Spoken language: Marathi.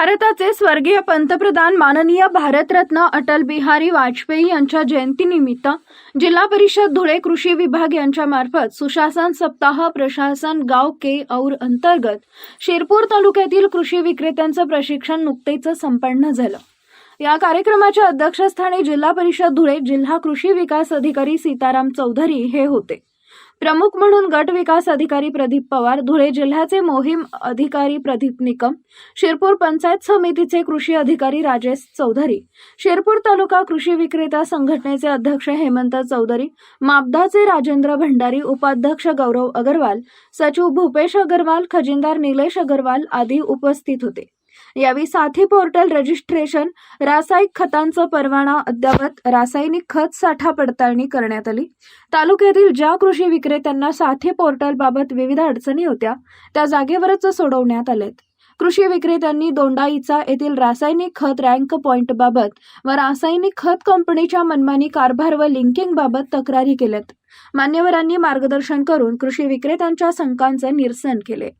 भारताचे स्वर्गीय पंतप्रधान माननीय भारतरत्न अटल बिहारी वाजपेयी यांच्या जयंतीनिमित्त जिल्हा परिषद धुळे कृषी विभाग यांच्या मार्फत सुशासन सप्ताह प्रशासन गाव के और अंतर्गत शिरपूर तालुक्यातील कृषी विक्रेत्यांचं प्रशिक्षण नुकतेच संपन्न झालं. या कार्यक्रमाच्या अध्यक्षस्थानी जिल्हा परिषद धुळे जिल्हा कृषी विकास अधिकारी सीताराम चौधरी हे होते. प्रमुख म्हणून गट विकास अधिकारी प्रदीप पवार धुळे जिल्ह्याचे मोहीम अधिकारी प्रदीप निकम शिरपूर पंचायत समितीचे कृषी अधिकारी राजेश चौधरी शिरपूर तालुका कृषी विक्रेता संघटनेचे अध्यक्ष हेमंत चौधरी मापदाचे राजेंद्र भंडारी उपाध्यक्ष गौरव अगरवाल सचिव भूपेश अगरवाल खजिनदार निलेश अगरवाल आदी उपस्थित होते. यावेळी साथी पोर्टल रजिस्ट्रेशन रासायनिक खतांचा परवाना अद्यावत रासायनिक खत साठा पडताळणी करण्यात आली. तालुक्यातील ज्या कृषी विक्रेत्यांना साथी पोर्टलबाबत विविध अडचणी होत्या त्या जागेवरच सोडवण्यात आल्यात कृषी विक्रेत्यांनी दोंडाईचा येथील रासायनिक खत रँक पॉइंट बाबत व रासायनिक खत कंपनीच्या मनमानी कारभार व लिंकिंग बाबत तक्रारी केल्यात. मान्यवरांनी मार्गदर्शन करून कृषी विक्रेत्यांच्या शंकांचे निरसन केले.